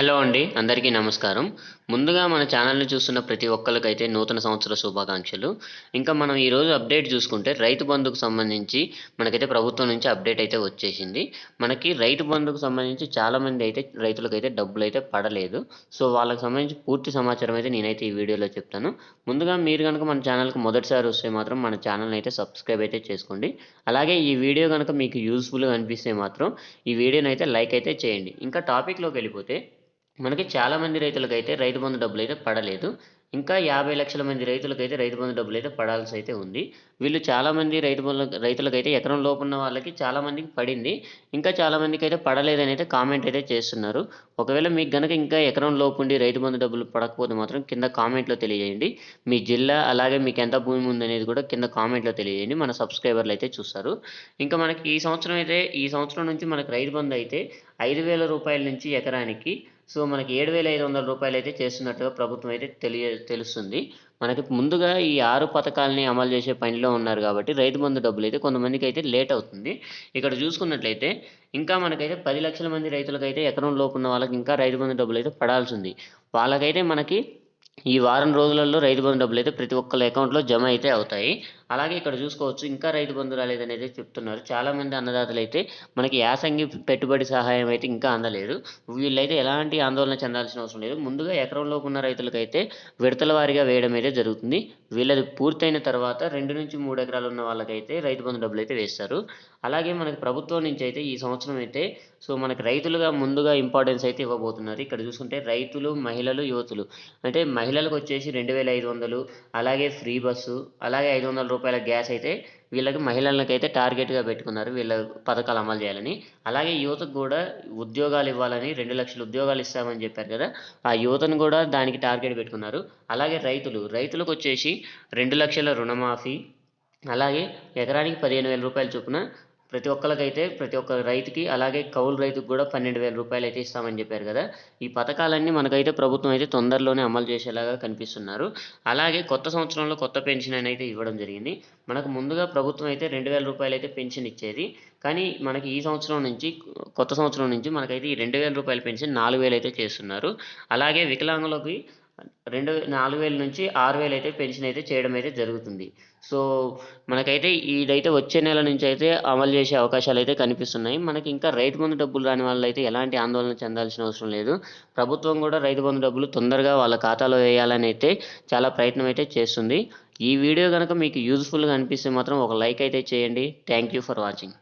Hello అండి అందరికీ నమస్కారం. ముందుగా మన ఛానల్ని చూస్తున్న ప్రతి ఒక్కరికైతే నూతన సంవత్సర శుభాకాంక్షలు. ఇంకా మనం ఈరోజు అప్డేట్ చూసుకుంటే రైతు బంధుకు సంబంధించి మనకైతే ప్రభుత్వం నుంచి అప్డేట్ అయితే వచ్చేసింది. మనకి రైతు బంధుకు సంబంధించి చాలామంది అయితే రైతులకైతే డబ్బులు అయితే పడలేదు. సో వాళ్ళకి సంబంధించి పూర్తి సమాచారం అయితే నేనైతే ఈ వీడియోలో చెప్తాను. ముందుగా మీరు కనుక మన ఛానల్కి మొదటిసారి వస్తే మాత్రం మన ఛానల్ని అయితే సబ్స్క్రైబ్ అయితే చేసుకోండి. అలాగే ఈ వీడియో కనుక మీకు యూస్ఫుల్గా అనిపిస్తే మాత్రం ఈ వీడియోని అయితే లైక్ అయితే చేయండి. ఇంకా టాపిక్లోకి వెళ్ళిపోతే మనకి చాలామంది రైతులకైతే రైతు బంధు డబ్బులు అయితే పడలేదు. ఇంకా యాభై లక్షల మంది రైతులకైతే రైతు బంధు డబ్బులు అయితే పడాల్సి అయితే ఉంది. వీళ్ళు చాలామంది రైతు బంధు రైతులకైతే ఎకరం లోపు ఉన్న వాళ్ళకి చాలామందికి పడింది. ఇంకా చాలామందికి అయితే పడలేదని అయితే కామెంట్ అయితే చేస్తున్నారు. ఒకవేళ మీకు కనుక ఇంకా ఎకరం లోపు ఉండి రైతు బంధు డబ్బులు పడకపోతే మాత్రం కింద కామెంట్లో తెలియజేయండి. మీ జిల్లా అలాగే మీకు ఎంత భూమి ఉందనేది కూడా కింద కామెంట్లో తెలియజేయండి. మన సబ్స్క్రైబర్లు అయితే చూస్తారు. ఇంకా మనకి ఈ సంవత్సరం అయితే ఈ సంవత్సరం నుంచి మనకి రైతు బంధు అయితే ఐదు వేల రూపాయల నుంచి ఎకరానికి సో మనకి ఏడు వేల ఐదు వందల రూపాయలు అయితే చేస్తున్నట్టుగా ప్రభుత్వం అయితే తెలియ తెలుస్తుంది. మనకి ముందుగా ఈ ఆరు పథకాలని అమలు చేసే పనిలో ఉన్నారు కాబట్టి రైతు బంధు డబ్బులు అయితే కొంతమందికి అయితే లేట్ అవుతుంది. ఇక్కడ చూసుకున్నట్లయితే ఇంకా మనకైతే పది లక్షల మంది రైతులకైతే ఎకరం లోపు ఉన్న వాళ్ళకి ఇంకా రైతు బంధు డబ్బులు అయితే పడాల్సింది వాళ్ళకైతే మనకి ఈ వారం రోజులలో రైతు బంధు డబ్బులు అయితే ప్రతి ఒక్కళ్ళ అకౌంట్లో జమ అయితే అవుతాయి. అలాగే ఇక్కడ చూసుకోవచ్చు ఇంకా రైతు బంధు రాలేదని అయితే చెప్తున్నారు. చాలామంది అన్నదాతలు అయితే మనకి యాసంగి పెట్టుబడి సహాయం అయితే ఇంకా అందలేదు. వీళ్ళైతే ఎలాంటి ఆందోళన చెందాల్సిన అవసరం లేదు. ముందుగా ఎకరంలోపు ఉన్న రైతులకైతే విడతల వారీగా వేయడం అయితే జరుగుతుంది. వీళ్ళది పూర్తయిన తర్వాత రెండు నుంచి మూడు ఎకరాలు ఉన్న వాళ్ళకైతే రైతు బంధు డబ్బులు అయితే వేస్తారు. అలాగే మనకి ప్రభుత్వం నుంచి అయితే ఈ సంవత్సరం అయితే సో మనకి రైతులుగా ముందుగా ఇంపార్టెన్స్ అయితే ఇవ్వబోతున్నారు. ఇక్కడ చూసుకుంటే రైతులు మహిళలు యువతులు. అంటే మహిళలకు వచ్చేసి రెండు వేల ఐదు వందలు అలాగే ఫ్రీ బస్సు అలాగే ఐదు వందల రూపాయల గ్యాస్ అయితే వీళ్ళకి మహిళలకైతే టార్గెట్గా పెట్టుకున్నారు. వీళ్ళ పథకాలు అమలు చేయాలని. అలాగే యువతకు కూడా ఉద్యోగాలు ఇవ్వాలని రెండు లక్షల ఉద్యోగాలు ఇస్తామని చెప్పారు కదా ఆ యువతను కూడా దానికి టార్గెట్ పెట్టుకున్నారు. అలాగే రైతులు రైతులకు వచ్చేసి రెండు లక్షల రుణమాఫీ అలాగే ఎకరానికి పదిహేను వేల రూపాయల చొప్పున ప్రతి ఒక్కరికైతే ప్రతి ఒక్క రైతుకి అలాగే కౌలు రైతుకు కూడా పన్నెండు వేల రూపాయలు అయితే ఇస్తామని చెప్పారు కదా. ఈ పథకాలన్నీ మనకైతే ప్రభుత్వం అయితే తొందరలోనే అమలు చేసేలాగా కనిపిస్తున్నారు. అలాగే కొత్త సంవత్సరంలో కొత్త పెన్షన్ అని అయితే ఇవ్వడం జరిగింది. మనకు ముందుగా ప్రభుత్వం అయితే రెండు వేల రూపాయలు అయితే పెన్షన్ ఇచ్చేది. కానీ మనకి ఈ సంవత్సరం నుంచి కొత్త సంవత్సరం నుంచి మనకైతే ఈ రెండు వేల రూపాయల పెన్షన్ నాలుగు వేలు అయితే చేస్తున్నారు. అలాగే వికలాంగులకి రెండు నాలుగు వేల నుంచి ఆరు వేలు అయితే పెన్షన్ అయితే చేయడం అయితే జరుగుతుంది. సో మనకైతే ఇదైతే వచ్చే నెల నుంచి అయితే అమలు చేసే అవకాశాలు అయితే కనిపిస్తున్నాయి. మనకి ఇంకా రైతు బంధు డబ్బులు రాని వాళ్ళు అయితే ఎలాంటి ఆందోళన చెందాల్సిన అవసరం లేదు. ప్రభుత్వం కూడా రైతు బంధు డబ్బులు తొందరగా వాళ్ళ ఖాతాలో వేయాలని అయితే చాలా ప్రయత్నం అయితే చేస్తుంది. ఈ వీడియో కనుక మీకు యూజ్ఫుల్గా అనిపిస్తే మాత్రం ఒక లైక్ అయితే చేయండి. Thank you for watching.